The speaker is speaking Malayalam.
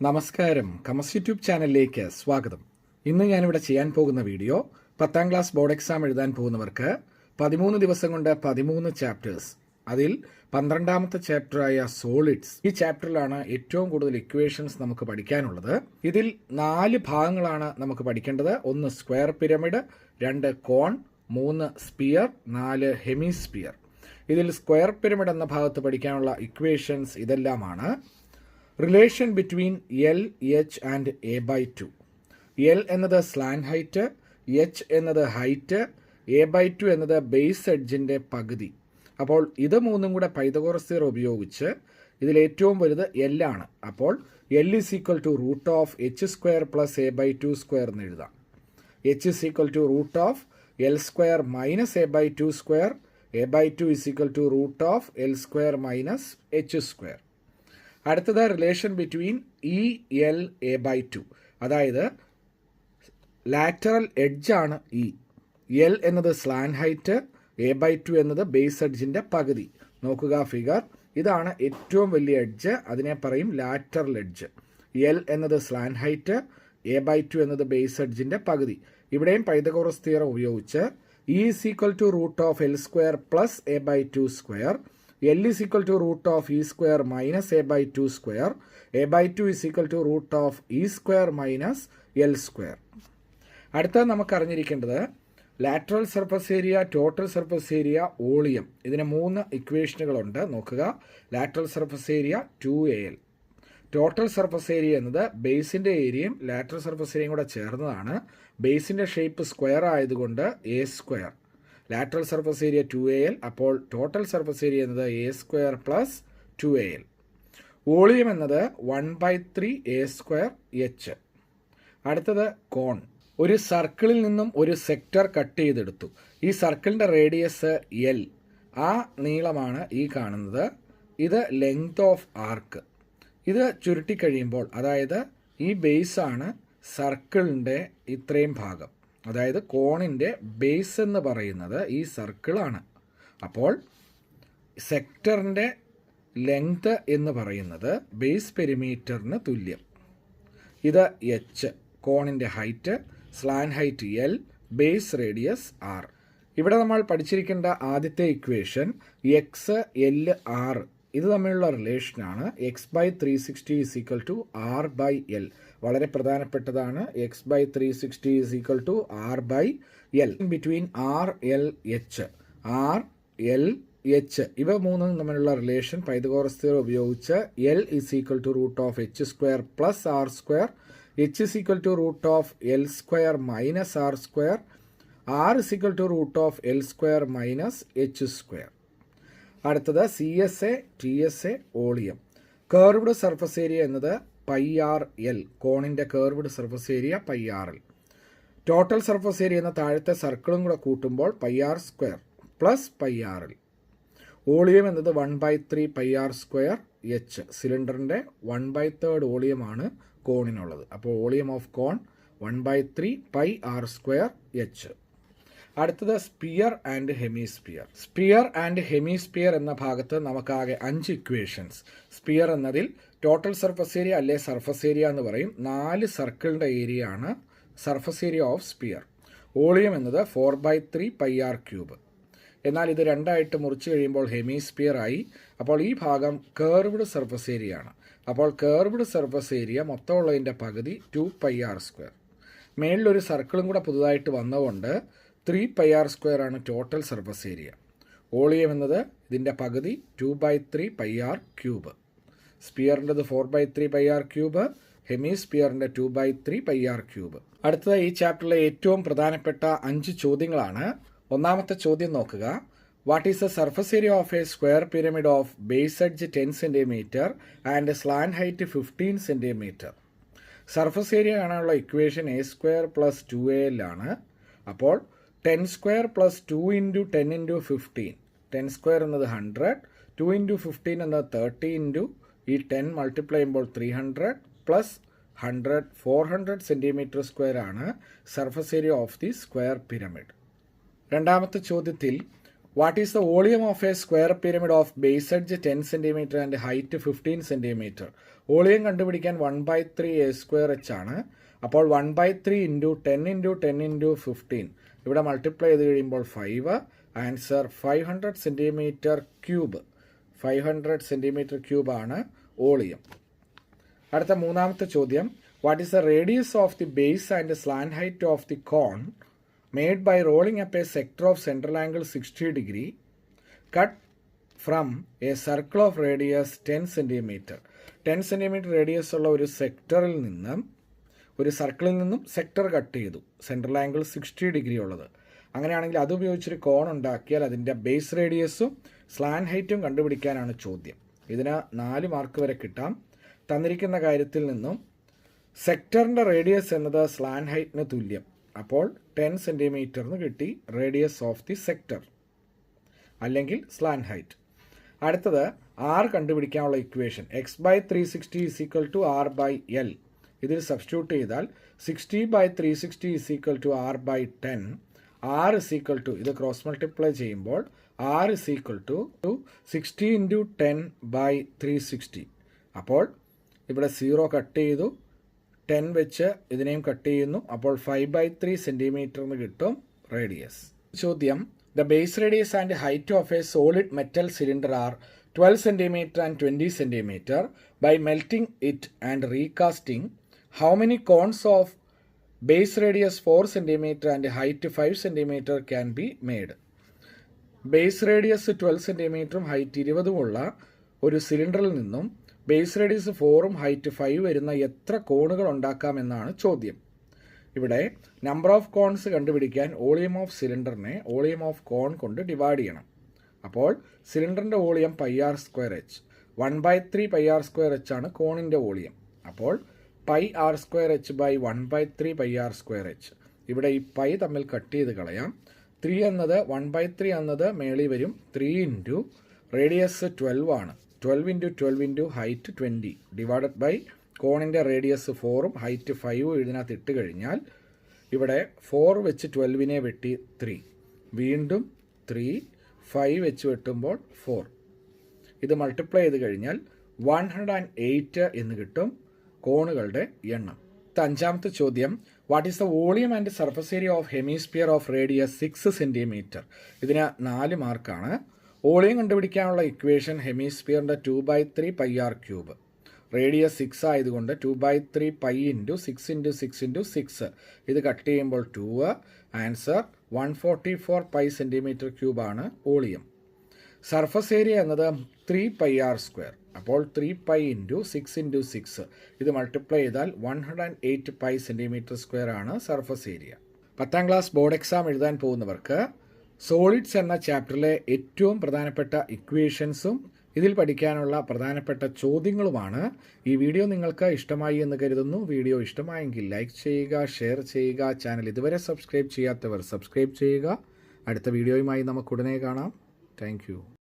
നമസ്കാരം. കമസ് യൂട്യൂബ് ചാനലിലേക്ക് സ്വാഗതം. ഇന്ന് ഞാനിവിടെ ചെയ്യാൻ പോകുന്ന വീഡിയോ പത്താം ക്ലാസ് ബോർഡ് എക്സാം എഴുതാൻ പോകുന്നവർക്ക് പതിമൂന്ന് ദിവസം കൊണ്ട് പതിമൂന്ന് ചാപ്റ്റേഴ്സ് അതിൽ പന്ത്രണ്ടാമത്തെ ചാപ്റ്ററായ സോളിഡ്സ് ഈ ചാപ്റ്ററിലാണ് ഏറ്റവും കൂടുതൽ ഇക്വേഷൻസ് നമുക്ക് പഠിക്കാനുള്ളത്. ഇതിൽ നാല് ഭാഗങ്ങളാണ് നമുക്ക് പഠിക്കേണ്ടത്. ഒന്ന് സ്ക്വയർ പിരമിഡ് രണ്ട് കോൺ മൂന്ന് സ്പിയർ നാല് ഹെമിസ്പിയർ ഇതിൽ സ്ക്വയർ പിരമിഡ് എന്ന ഭാഗത്ത് പഠിക്കാനുള്ള ഇക്വേഷൻസ് ഇതെല്ലാമാണ്. Relation between L H and A by two L എന്നത് സ്ലാൻ ഹൈറ്റ് എച്ച് എന്നത് ഹൈറ്റ് എ ബൈ ടു എന്നത് ബേസ് എഡ്ജിന്റെ പകുതി. അപ്പോൾ ഇത് മൂന്നും കൂടെ പൈതകോറസ് തിയറം ഉപയോഗിച്ച് ഇതിലേറ്റവും വലുത് എൽ ആണ്. അപ്പോൾ L is equal to root of H square plus A by two square എന്ന് എഴുതാം. H is equal to root of L square minus A by two square A by two is equal to root of L square minus H square അടുത്തത് relation between E L A by two അതായത് ലാറ്ററൽ എഡ്ജാണ് ഇ എൽ എന്നത് slant height A by two എന്നത് ബേസ് എഡ്ജിന്റെ പകുതി. നോക്കുക ഫിഗർ ഇതാണ് ഏറ്റവും വലിയ എഡ്ജ് അതിനെ പറയും ലാറ്ററൽ എഡ്ജ് എൽ എന്നത് slant height A by two എന്നത് ബേസ് എഡ്ജിന്റെ പകുതി. ഇവിടെയും പൈതകോറസ് തിയറം ഉപയോഗിച്ച് E is equal to root of L square plus A by 2 square. L is equal to root of E square minus A by 2 square. A by 2 is equal to root of E square minus L square. അടുത്ത നമുക്ക് അറിഞ്ഞിരിക്കേണ്ടത് lateral surface area total surface area volume ഇതിന് മൂന്ന് ഇക്വേഷനുകളുണ്ട് നോക്കുക. Lateral surface area two A L total surface area എന്നത് ബേസിന്റെ ഏരിയയും ലാറ്ററൽ സർഫസ് ഏരിയയും കൂടെ ചേർന്നതാണ്. ബേസിന്റെ ഷേപ്പ് സ്ക്വയർ ആയതുകൊണ്ട് A square lateral surface area two A L അപ്പോൾ ടോട്ടൽ സർഫസ് ഏരിയ എന്നത് A square plus two A L volume എന്നത് one by three A square H അടുത്തത് കോൺ. ഒരു സർക്കിളിൽ നിന്നും ഒരു സെക്ടർ കട്ട് ചെയ്തെടുത്തു. ഈ സർക്കിളിന്റെ റേഡിയസ് എൽ ആ നീളമാണ് ഈ കാണുന്നത്. ഇത് ലെങ്ത് ഓഫ് ആർക്ക് ഇത് ചുരുട്ടിക്കഴിയുമ്പോൾ അതായത് ഈ ബേസാണ് സർക്കിളിന്റെ ഇത്രയും ഭാഗം. അതായത് കോണിന്റെ ബേസ് എന്ന് പറയുന്നത് ഈ സർക്കിളാണ് അപ്പോൾ സെക്ടറിന്റെ ലെങ്ത് എന്ന് പറയുന്നത് ബേസ് പെരിമീറ്ററിന് തുല്യം. ഇത് എച്ച് കോണിന്റെ height slant height L base radius R ഇവിടെ നമ്മൾ പഠിച്ചിരിക്കേണ്ട ആദ്യത്തെ ഇക്വേഷൻ എക്സ് എൽ ആർ ഇത് തമ്മിലുള്ള റിലേഷനാണ് X by three sixty is equal to R by L വളരെ പ്രധാനപ്പെട്ടതാണ്. X by three sixty is equal to R by L between R L H R L H ഇവ മൂന്നും തമ്മിലുള്ള റിലേഷൻ പൈതകോറസ് തിയറി ഉപയോഗിച്ച് L is equal to root of H square plus R square H is equal to root of L square minus R square R is equal to root of L square minus H square അടുത്തത് C S A T S A volume. Curved surface area എന്നത് പൈ ആർ എൽ കോണിന്റെ curved surface area pi R L. Total surface area എന്ന താഴത്തെ സർക്കിളും കൂടെ കൂട്ടുമ്പോൾ pi R square plus pi R L. Volume എന്നത് one by three pi R square H. സിലിണ്ടറിന്റെ വൺ ബൈ തേർഡ് ഓളിയമാണ് കോണിനുള്ളത്. അപ്പോൾ volume of cone one by three pi R square H. അടുത്തത് sphere and hemisphere. Sphere and hemisphere എന്ന ഭാഗത്ത് നമുക്കാകെ അഞ്ച് ഇക്വേഷൻസ് സ്പിയർ എന്നതിൽ ടോട്ടൽ സർഫസ് ഏരിയ അല്ലെ സർഫസ് ഏരിയ എന്ന് പറയും. നാല് സർക്കിളിന്റെ ഏരിയ ആണ് surface area of sphere volume എന്നത് four by three pi R cube എന്നാൽ ഇത് രണ്ടായിട്ട് മുറിച്ച് കഴിയുമ്പോൾ ഹെമിസ്പിയർ ആയി. അപ്പോൾ ഈ ഭാഗം കേർവ്ഡ് സർഫസ് ഏരിയ ആണ്. അപ്പോൾ കേർവ്ഡ് സർഫസ് ഏരിയ മൊത്തമുള്ളതിന്റെ പകുതി ടു പൈ ആർ സ്ക്വയർ മേളിലൊരു സർക്കിളും കൂടെ പുതുതായിട്ട് വന്നതുകൊണ്ട് ത്രീ പൈ ആർ സ്ക്വയർ ആണ് ടോട്ടൽ സർഫസ് ഏരിയ വോളിയം എന്നത് ഇതിന്റെ പകുതി two by three pi R cube സ്പിയറിന്റെത് four by three pi R cube hemi സ്പിയറിന്റെ two by three pi R cube അടുത്തത് ഈ ചാപ്റ്ററിലെ ഏറ്റവും പ്രധാനപ്പെട്ട അഞ്ച് ചോദ്യങ്ങളാണ്. ഒന്നാമത്തെ ചോദ്യം നോക്കുക. What is the surface area of a square pyramid of base edge ten centimetre and slant height fifteen centimetre surface area കാണാനുള്ള equation A square plus two A ആണ് അപ്പോൾ ten square plus two into ten into fifteen. Ten square എന്നത് ഹൺഡ്രഡ് ടു ഇന്റു ഫിഫ്റ്റീൻ എന്നത് തേർട്ടി ഇന്റു ഈ ടെൻ മൾട്ടിപ്ലൈ ചെയ്യുമ്പോൾ three hundred plus hundred four hundred centimetre square ആണ് surface area of the square pyramid രണ്ടാമത്തെ ചോദ്യത്തിൽ what is the volume of a square pyramid of base edge ten centimetre and height fifteen centimetre volume കണ്ടുപിടിക്കാൻ one by three A square H ആണ്. അപ്പോൾ one by three into ten into ten into fifteen ഇവിടെ മൾട്ടിപ്ലൈ ചെയ്ത് കഴിയുമ്പോൾ five answer five hundred centimetre cube five hundred centimetre ക്യൂബാണ് volume അടുത്ത മൂന്നാമത്തെ ചോദ്യം. What is the radius of the base and slant height of the cone made by rolling up a sector of central angle sixty degree cut from a circle of radius ten centimetre ten centimetre radius ഉള്ള ഒരു സെക്ടറിൽ നിന്നും ഒരു സർക്കിളിൽ നിന്നും സെക്ടർ കട്ട് ചെയ്തു. സെൻട്രൽ ആംഗിൾ സിക്സ്റ്റി ഡിഗ്രി ഉള്ളത്. അങ്ങനെയാണെങ്കിൽ അത് ഉപയോഗിച്ചൊരു കോൺ ഉണ്ടാക്കിയാൽ അതിന്റെ ബേസ് റേഡിയസും സ്ലാൻ ഹൈറ്റും കണ്ടുപിടിക്കാനാണ് ചോദ്യം. ഇതിന് നാല് മാർക്ക് വരെ കിട്ടാം. തന്നിരിക്കുന്ന കാര്യത്തിൽ നിന്നും സെക്ടറിന്റെ റേഡിയസ് എന്നത് സ്ലാൻ ഹൈറ്റിന് തുല്യം. അപ്പോൾ ടെൻ സെന്റിമീറ്റർ എന്ന് കിട്ടി റേഡിയസ് ഓഫ് ദി സെക്ടർ അല്ലെങ്കിൽ സ്ലാൻ ഹൈറ്റ്. അടുത്തത് ആർ കണ്ടുപിടിക്കാനുള്ള equation. X by three sixty is equal to R by L. ഇതിൽ സബ്സ്റ്റിറ്റ്യൂട്ട് ചെയ്താൽ sixty by three sixty is equal to R by ten R is equal to ഇത് ക്രോസ് മൾട്ടിപ്ലൈ ചെയ്യുമ്പോൾ R is equal to two sixty into ten by three sixty അപ്പോൾ ഇവിടെ സീറോ കട്ട് ചെയ്തു. ടെൻ വെച്ച് ഇതിനെയും കട്ട് ചെയ്യുന്നു. അപ്പോൾ ഫൈവ് ബൈ ത്രീ സെന്റിമീറ്റർ എന്ന് കിട്ടും റേഡിയസ് ചോദ്യം the base radius and height of a solid metal cylinder are twelve centimetre and twenty centimetre by melting it and recasting how many cones of base radius four centimetre and height five centimetre can be made base radius twelve സെന്റിമീറ്ററും height ഇരുപതുമുള്ള ഒരു സിലിണ്ടറിൽ നിന്നും ബേസ് റേഡിയസ് ഫോറും ഹൈറ്റ് ഫൈവ് വരുന്ന എത്ര കോണുകൾ ഉണ്ടാക്കാമെന്നാണ് ചോദ്യം. ഇവിടെ നമ്പർ ഓഫ് കോൺസ് കണ്ടുപിടിക്കാൻ വോളിയം ഓഫ് സിലിണ്ടറിനെ വോളിയം ഓഫ് കോൺ കൊണ്ട് ഡിവൈഡ് ചെയ്യണം. അപ്പോൾ സിലിണ്ടറിന്റെ volume pi R square H one by three pi R square H ആണ് കോണിന്റെ വോളിയം അപ്പോൾ pi R square H by one by three pi R square H. ഇവിടെ ഈ പൈ തമ്മിൽ കട്ട് ചെയ്ത് കളയാം. ത്രീ എന്നത് വൺ ബൈ ത്രീ എന്നത് മേളി വരും. ത്രീ ഇന്റു റേഡിയസ് ട്വൽവ് ആണ്. Twelve into twelve into height twenty. Divided by കോണിന്റെ റേഡിയസ് ഫോറും ഹൈറ്റ് ഫൈവും ഇതിനകത്ത് ഇട്ട് കഴിഞ്ഞാൽ ഇവിടെ ഫോർ വെച്ച് ട്വൽവിനെ വെട്ടി ത്രീ. വീണ്ടും ത്രീ ഫൈവ് വെച്ച് വെട്ടുമ്പോൾ ഫോർ. ഇത് മൾട്ടിപ്ലൈ ചെയ്ത് കഴിഞ്ഞാൽ വൺ ഹൺഡ്രഡ് ആൻഡ് എയ്റ്റ് എന്ന് കിട്ടും. കോണുകളുടെ എണ്ണം. അഞ്ചാമത്തെ ചോദ്യം. What is the volume and surface area of hemisphere of radius six centimetre ഇതിന് നാല് മാർക്കാണ്. വോളിയം കണ്ടുപിടിക്കാനുള്ള equation ഹെമിസ്ഫിയറിന്റെ two by three pi R cube radius six ആയതുകൊണ്ട് two by three pi into six into six into six ഇത് കട്ട് ചെയ്യുമ്പോൾ to answer one forty four pi centimetre ക്യൂബാണ് volume. Surface area എന്നത് ത്രീ പൈ ആർ സ്ക്വയർ അപ്പോൾ three pi into six into six ഇത് മൾട്ടിപ്ലൈ ചെയ്താൽ one hundred and eight pi centimetre square ആണ് സർഫസ് ഏരിയ. പത്താം ക്ലാസ് ബോർഡ് എക്സാം എഴുതാൻ പോകുന്നവർക്ക് സോളിഡ്സ് എന്ന ചാപ്റ്ററിലെ ഏറ്റവും പ്രധാനപ്പെട്ട ഇക്വേഷൻസും ഇതിൽ പഠിക്കാനുള്ള പ്രധാനപ്പെട്ട ചോദ്യങ്ങളുമാണ് ഈ വീഡിയോ നിങ്ങൾക്ക് ഇഷ്ടമായി എന്ന് കരുതുന്നു. വീഡിയോ ഇഷ്ടമായെങ്കിൽ ലൈക്ക് ചെയ്യുക ഷെയർ ചെയ്യുക ചാനൽ ഇതുവരെ സബ്സ്ക്രൈബ് ചെയ്യാത്തവർ സബ്സ്ക്രൈബ് ചെയ്യുക. അടുത്ത വീഡിയോയുമായി നമുക്ക് ഉടനെ കാണാം. താങ്ക്